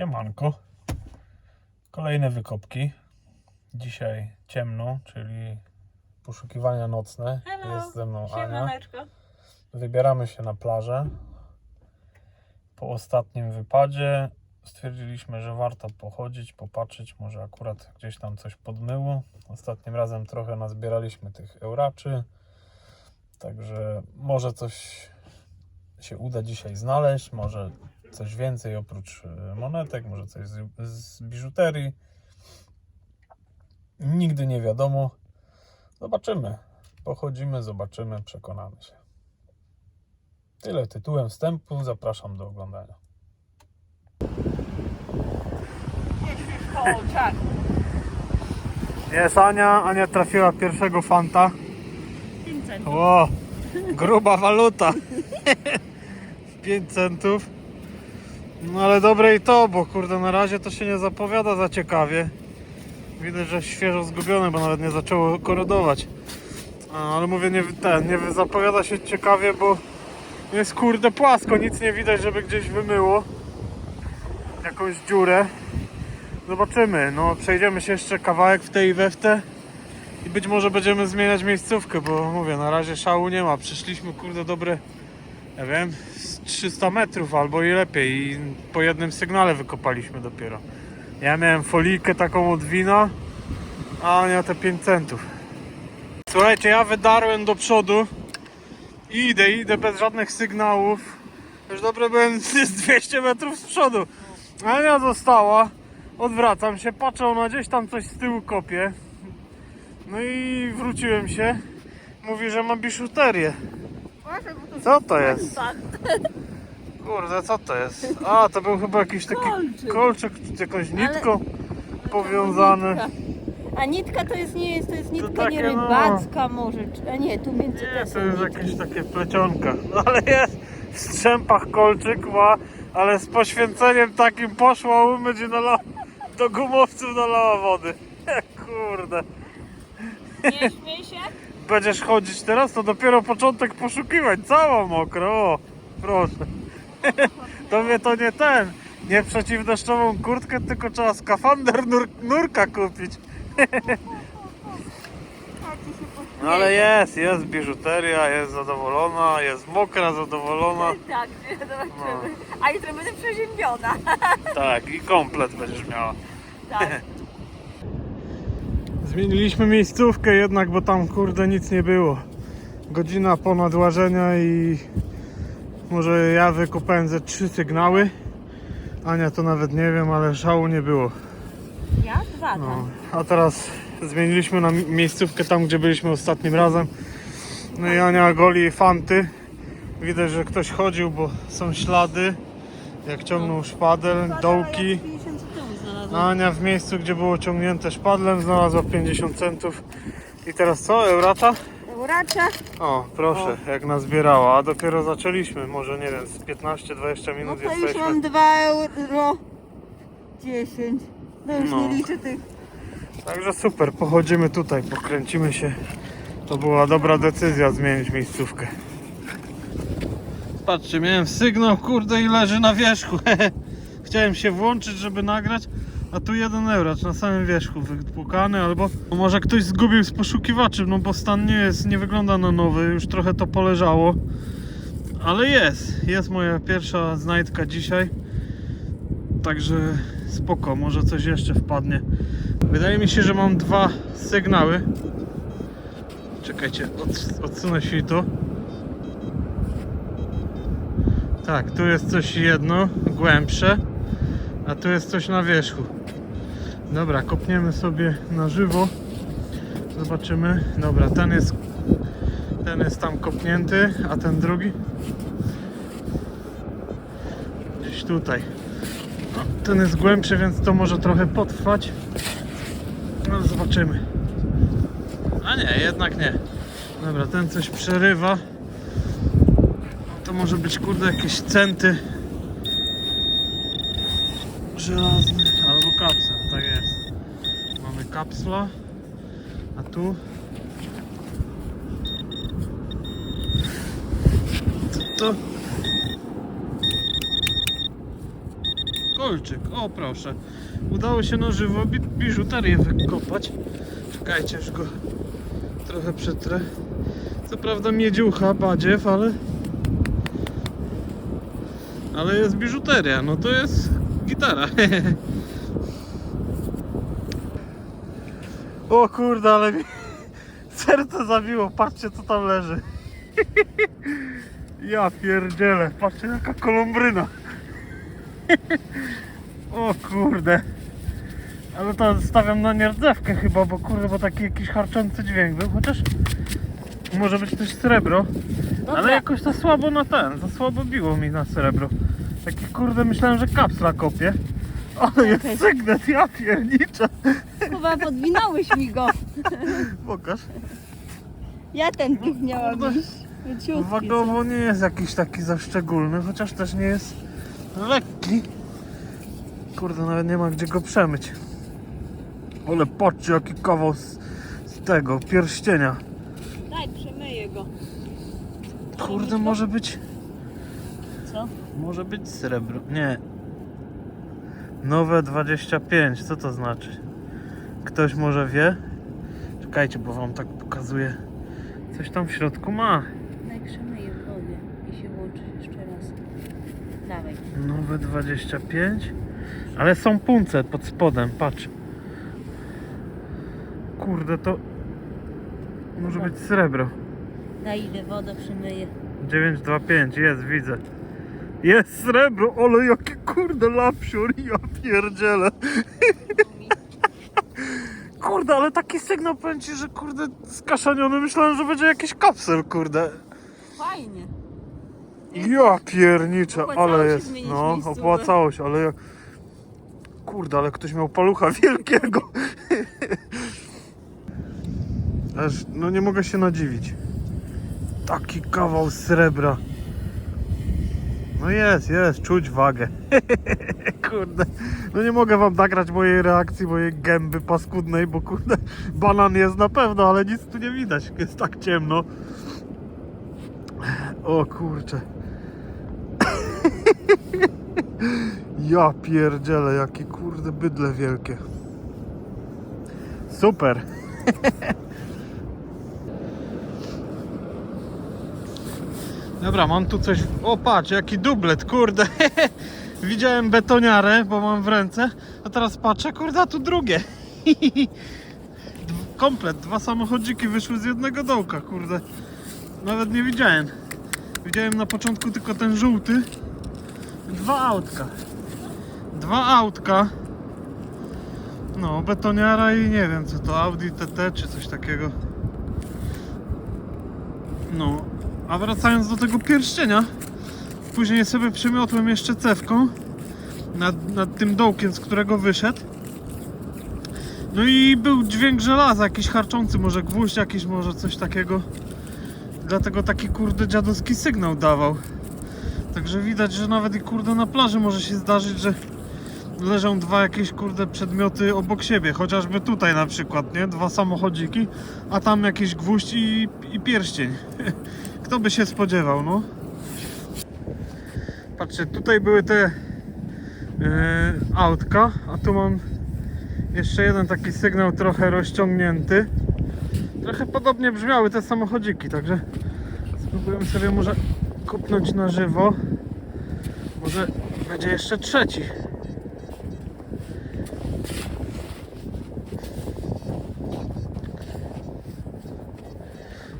Siemanko. Kolejne wykopki. Dzisiaj ciemno, czyli poszukiwania nocne. Hello. Jest ze mną Ania. Siemaneczko. Wybieramy się na plażę. Po ostatnim wypadzie stwierdziliśmy, że warto pochodzić, popatrzeć. Może akurat gdzieś tam coś podmyło. Ostatnim razem trochę nazbieraliśmy tych euraczy. Także może coś się uda dzisiaj znaleźć. Może coś więcej oprócz e, monetek, może coś z, z biżuterii. Nigdy nie wiadomo. Zobaczymy. Pochodzimy, zobaczymy, przekonamy się. Tyle tytułem wstępu. Zapraszam do oglądania. Jest Ania. Ania trafiła pierwszego fanta. 500. O, gruba waluta. 5 centów. No ale dobre i to, bo kurde na razie to się nie zapowiada za ciekawie. Widać, że świeżo zgubione, bo nawet nie zaczęło korodować. A, ale mówię, nie, ten, nie zapowiada się ciekawie, bo jest kurde płasko, nic nie widać, żeby gdzieś wymyło jakąś dziurę. Zobaczymy, no przejdziemy się jeszcze kawałek w tej i we w te. I być może będziemy zmieniać miejscówkę, bo mówię, na razie szału nie ma. Przyszliśmy, kurde, dobre, ja wiem, z 300 metrów albo i lepiej. I po jednym sygnale wykopaliśmy dopiero. Ja miałem folijkę taką od wina, a Ania te 5 centów. Słuchajcie, ja wydarłem do przodu i idę, idę bez żadnych sygnałów. Już dobre byłem z 200 metrów z przodu. Ania została, odwracam się, patrzę, ona gdzieś tam coś z tyłu kopie. No i wróciłem się. Mówi, że ma biżuterię. Co to jest? Kurde, co to jest? A, to był chyba jakiś taki Kolczyk. kolczyk, z jakąś nitką powiązany. A nitka to jest nie jest, to jest nitka takie, nie no. rybacka może, czy- a nie, tu między Nie, to jest jakieś takie plecionka. No ale jest w strzępach kolczyk ma, ale z poświęceniem takim poszła umyć i nalała, do gumowców nalała wody. Kurde. Nie śmiej się? Będziesz chodzić teraz, to dopiero początek poszukiwań. Cała mokra, o, proszę. To mnie to nie ten, nie przeciwdeszczową kurtkę, tylko trzeba skafander nur, nurka kupić. No ale jest, jest biżuteria, jest zadowolona, jest mokra, zadowolona. Tak, zobaczymy. A jutro będę przeziębiona. Tak, i komplet będziesz miała. Tak. Zmieniliśmy miejscówkę jednak, bo tam kurde nic nie było. Godzina ponad łażenia i może ja wykopałem ze trzy sygnały. Ania to nawet nie wiem, ale szału nie było. Ja? Dwa No. tam. A teraz zmieniliśmy na mi- miejscówkę tam, gdzie byliśmy ostatnim razem. No i Ania goli fanty. Widać, że ktoś chodził, bo są ślady. Jak ciągnął szpadel, dołki. 50 tyłu znalazłam. Ania w miejscu, gdzie było ciągnięte szpadlem, znalazła 50 centów. I teraz co? Eurata? Uracza. O, proszę, jak nazbierała. A dopiero zaczęliśmy. Może nie wiem, z 15-20 No minut to już jesteśmy. mam 2 euro 10. No już No. nie liczę tych. Także super, pochodzimy tutaj, pokręcimy się. To była dobra decyzja zmienić miejscówkę. Patrzcie, miałem sygnał, kurde, i leży na wierzchu. Chciałem się włączyć, żeby nagrać, a tu jeden euracz na samym wierzchu wypłukany, albo może ktoś zgubił z poszukiwaczy, no bo stan nie jest, nie wygląda na nowy, już trochę to poleżało. Ale jest, jest moja pierwsza znajdka dzisiaj. Także spoko, może coś jeszcze wpadnie. Wydaje mi się, że mam dwa sygnały. Czekajcie, od, odsunę się to. Tak, tu jest coś jedno, głębsze, a tu jest coś na wierzchu. Dobra, kopniemy sobie na żywo. Zobaczymy. Dobra, ten jest ten jest tam kopnięty, a ten drugi gdzieś tutaj. No, ten jest głębszy, więc to może trochę potrwać. No zobaczymy. A nie, jednak nie. Dobra, ten coś przerywa. To może być kurde jakieś centy żelazne albo kapsel, tak jest. Mamy kapsla, a tu to? kolczyk. O proszę. Udało się na żywo bi biżuterię wykopać. Czekajcie, już go trochę przetrę. Co prawda miedziucha, badziew, ale... Ale jest biżuteria, no to jest gitara. o kurde, ale mi serce zabiło. Patrzcie co tam leży. Ja pierdzielę, patrzcie jaka kolumbryna. O kurde. Ale to stawiam na nierdzewkę chyba, bo kurde, bo taki jakiś harczący dźwięk był, chociaż może być też srebro. Ale jakoś to słabo na ten, za słabo biło mi na srebro. Taki kurde, myślałem, że kapsla kopie. Ale jest sygnet, ja pierniczę. Chyba podwinąłeś mi go. Pokaż. Ja ten tych miałam Kurde. iść. Leciutki. Wagowo nie jest jakiś taki za szczególny, chociaż też nie jest lekki. Kurde, nawet nie ma gdzie go przemyć. Ale patrzcie jaki kawał z, z tego pierścienia. Daj, przemyję go. Kurde, może być, Co? może być srebro. Nie. Nowe 25, co to znaczy? Ktoś może wie? Czekajcie, bo wam tak pokazuję. Coś tam w środku ma. Daj, przemyję w wodzie i się włączy jeszcze raz. Dawaj. Nowe 25. Ale są punce pod spodem, patrz. Kurde, to może być srebro. Daj, idę wodę przemyję. 925, jest, widzę. Jest srebro, ale jaki kurde lapsiur, ja pierdzielę. Kurde, ale taki sygnał ci, że kurde skaszaniony, myślałem, że będzie jakiś kapsel, kurde. Fajnie. Ja pierniczę, Opłacało ale się jest. zmienić No, miejscówkę. opłacało się, ale jak. Kurde, ale ktoś miał palucha wielkiego. Aż, no nie mogę się nadziwić. Taki kawał srebra. No jest, jest, czuć wagę. kurde. No nie mogę wam nagrać mojej reakcji, mojej gęby paskudnej, bo kurde, banan jest na pewno, ale nic tu nie widać. Jest tak ciemno. O kurczę. Ja pierdzielę, jakie kurde bydle wielkie. Super. Dobra, mam tu coś. O, patrz, jaki dublet, kurde. Widziałem betoniarę, bo mam w ręce, a teraz patrzę, kurde, a tu drugie. Komplet, dwa samochodziki wyszły z jednego dołka, kurde. Nawet nie widziałem. Widziałem na początku tylko ten żółty. Dwa autka. Dwa autka. No, betoniara i nie wiem co to, Audi TT czy coś takiego. No, a wracając do tego pierścienia, później sobie przemiotłem jeszcze cewką nad, nad tym dołkiem, z którego wyszedł. No i był dźwięk żelaza, jakiś harczący, może gwóźdź jakiś, może coś takiego. Dlatego taki kurde dziadowski sygnał dawał. Także widać, że nawet i kurde na plaży może się zdarzyć, że leżą dwa jakieś kurde przedmioty obok siebie. Chociażby tutaj na przykład, nie? Dwa samochodziki, a tam jakiś gwóźdź i, i pierścień. Kto by się spodziewał, no? Patrzcie, tutaj były te e, autka, a tu mam jeszcze jeden taki sygnał trochę rozciągnięty. Trochę podobnie brzmiały te samochodziki, także spróbujemy sobie może kupnąć na żywo. Może będzie jeszcze trzeci.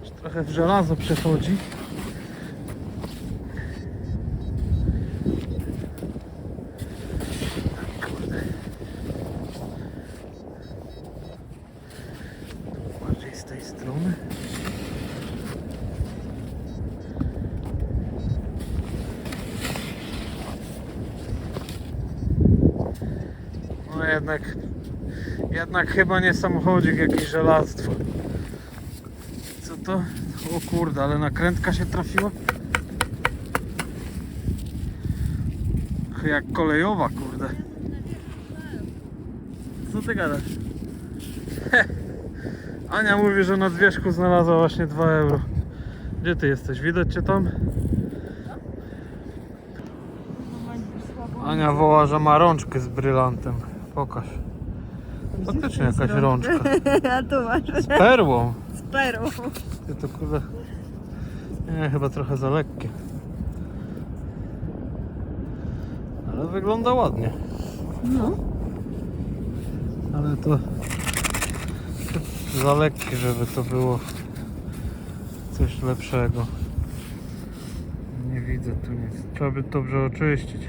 Już Trochę w żelazo przechodzi. Z tej strony. No jednak, jednak chyba nie samochodzik, jakiś żelastwo. Co to? O kurde, ale nakrętka się trafiła. Jak kolejowa, kurde. Co ty gadasz? Ania mówi, że na wierzchu znalazła właśnie 2 euro. Gdzie ty jesteś? Widać cię tam? Słabo Ania woła, że ma rączkę z brylantem. Pokaż. Faktycznie jakaś rączka. A tu masz Z perłą. z perą. Ty to kurde. Nie, chyba trochę za lekkie. Ale wygląda ładnie. No. Ale to za lekkie, żeby to było coś lepszego. Nie widzę tu nic. Trzeba by dobrze oczyścić.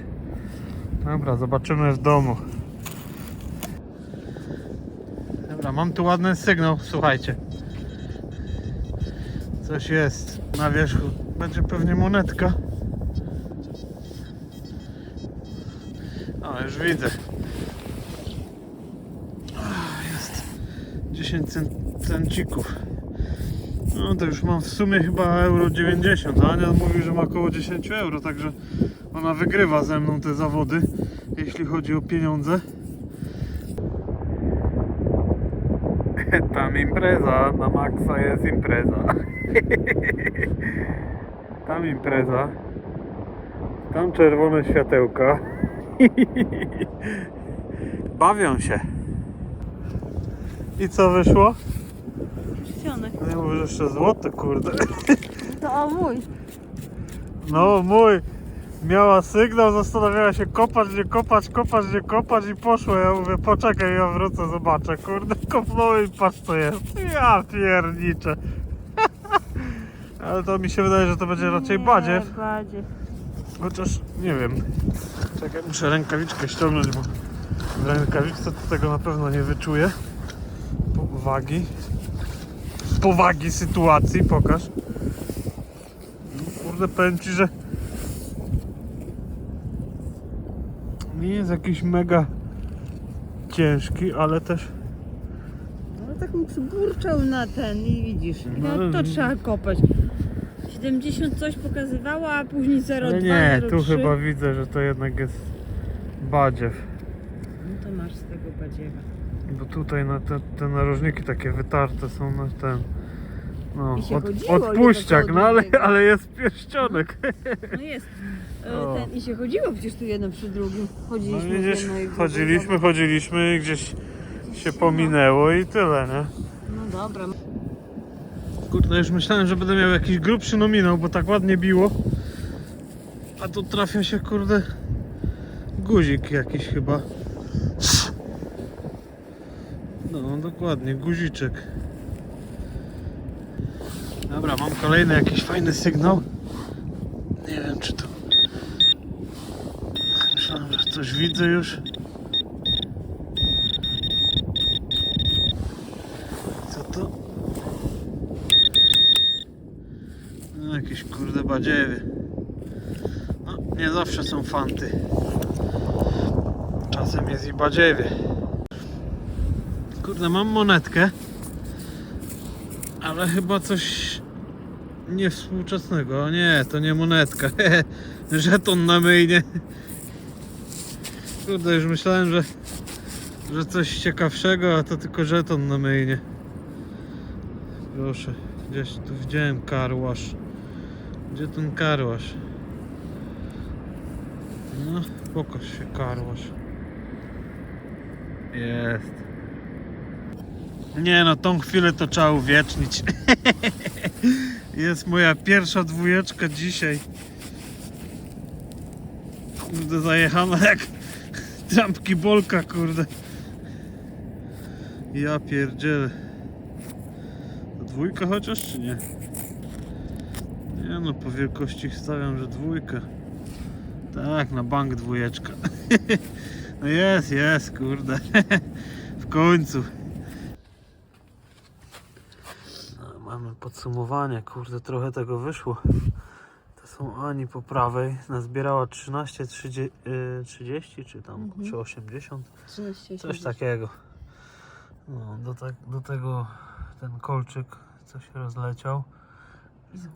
Dobra, zobaczymy w domu. Dobra, mam tu ładny sygnał, słuchajcie. Coś jest na wierzchu. Będzie pewnie monetka. O, już widzę. Jest 10 cen, cencików. No to już mam w sumie chyba euro 90. a Ania mówi, że ma około 10 euro, także ona wygrywa ze mną te zawody, jeśli chodzi o pieniądze. Tam impreza, na maksa jest impreza. Tam impreza. Tam czerwone światełka. Bawią się. I co wyszło? Ścianek. No ja mówię, że jeszcze złoty, kurde. To o mój. No mój. Miała sygnał, zastanawiała się kopać, nie kopać, kopać, nie kopać i poszło. Ja mówię, poczekaj, ja wrócę, zobaczę. Kurde, kopnąłem i patrz co jest. Ja pierniczę. Ale to mi się wydaje, że to będzie raczej badziew. Badziew. Chociaż nie wiem. Czekaj, muszę rękawiczkę ściągnąć, bo w rękawiczce to tego na pewno nie wyczuję. Powagi. Powagi sytuacji, pokaż. No, Kurde, powiem ci, że nie jest jakiś mega ciężki, ale też No tak mi przyburczał na ten i widzisz. No, No, to ale- trzeba kopać. 70 coś pokazywało, a później 0,2, ale nie, 0,3. tu chyba widzę, że to jednak jest badziew. No to masz z tego badziewa. Bo tutaj na te, te narożniki takie wytarte są na ten. No, I się od, chodziło, odpuściak, no ale, ale jest pierścionek. No jest. E, O. Ten, I się chodziło przecież tu jedno przy drugim. No Chodziliśmy w widzisz, chodziliśmy, chodziliśmy i gdzieś się pominęło i tyle, nie? No dobra. Kurde, już myślałem, że będę miał jakiś grubszy nominał, bo tak ładnie biło. A tu trafia się, kurde, guzik jakiś chyba. No, dokładnie, guziczek. Dobra, mam kolejny jakiś fajny sygnał. Nie wiem, czy to... Myślałem, że coś widzę już. Co to? No, jakieś kurde badziewie. No, nie zawsze są fanty. Czasem jest i badziewie. Kurde, mam monetkę. Ale chyba coś niewspółczesnego. O nie, to nie monetka. Żeton na myjnie. Kurde, już myślałem, że, że coś ciekawszego, a to tylko żeton na myjnie. Proszę, gdzieś tu widziałem karłasz. Gdzie ten karłasz? No, pokaż się karłasz. Jest. Nie no, tą chwilę to trzeba uwiecznić. Jest moja pierwsza dwójeczka dzisiaj. Kurde, zajechana jak trampki bolka, kurde. Ja pierdzielę. Dwójka chociaż, czy nie? Nie no, po wielkości stawiam, że dwójka. Tak, na bank dwójeczka. No jest, jest, kurde. W końcu. No, mamy podsumowanie, kurde, trochę tego wyszło. To są Ani po prawej, nazbierała 13, 30, y, 30 czy tam, Mhm. czy 80. 13, Coś takiego. No, do, tak, do tego ten kolczyk coś rozleciał.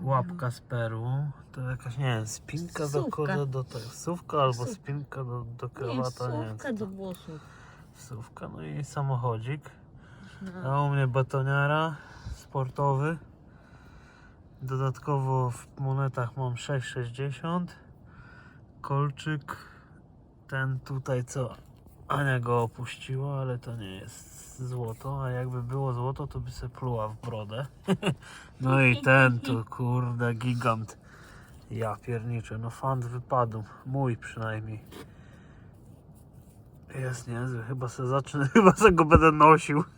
Łapka z perłą. To jakaś, nie wiem, spinka do Sówka. do tego. Sówka albo Sówka. spinka do, do krawata, nie, co do włosów. Sówka, no i samochodzik. No. A u mnie betoniara sportowy. Dodatkowo w monetach mam 6,60. Kolczyk ten tutaj co Ania go opuściła, ale to nie jest złoto, a jakby było złoto, to by se pluła w brodę. No i ten tu, kurde, gigant. Ja pierniczę, no fant wypadł. Mój przynajmniej. Jest niezły, chyba se zacznę, chyba se go będę nosił.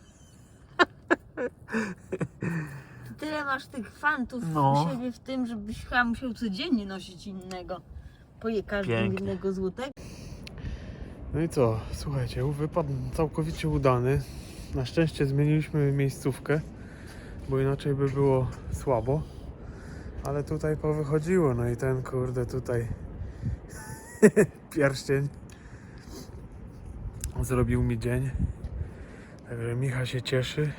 Tyle masz tych fantów No. u siebie w tym, żebyś chyba musiał codziennie nosić innego. Po je każdym Pięknie. innego złotego. No i co, słuchajcie, wypadł całkowicie udany. Na szczęście zmieniliśmy miejscówkę, bo inaczej by było słabo. Ale tutaj powychodziło, no i ten kurde tutaj pierścień zrobił mi dzień. Także Micha się cieszy.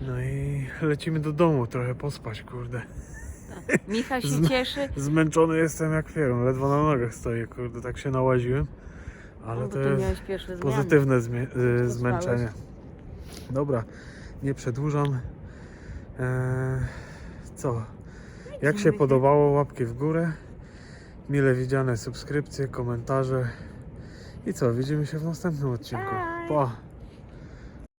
No i lecimy do domu trochę pospać, kurde. Micha się cieszy, Zmęczony jestem jak pierun, ledwo na nogach stoję, kurde, tak się nałaziłem. Ale bo to jest zmiany. pozytywne zmie- y, zmęczenie. Dobra, nie przedłużam. Eee, co? Jak się podobało, łapki w górę. Mile widziane subskrypcje, komentarze. I co? Widzimy się w następnym odcinku. Pa!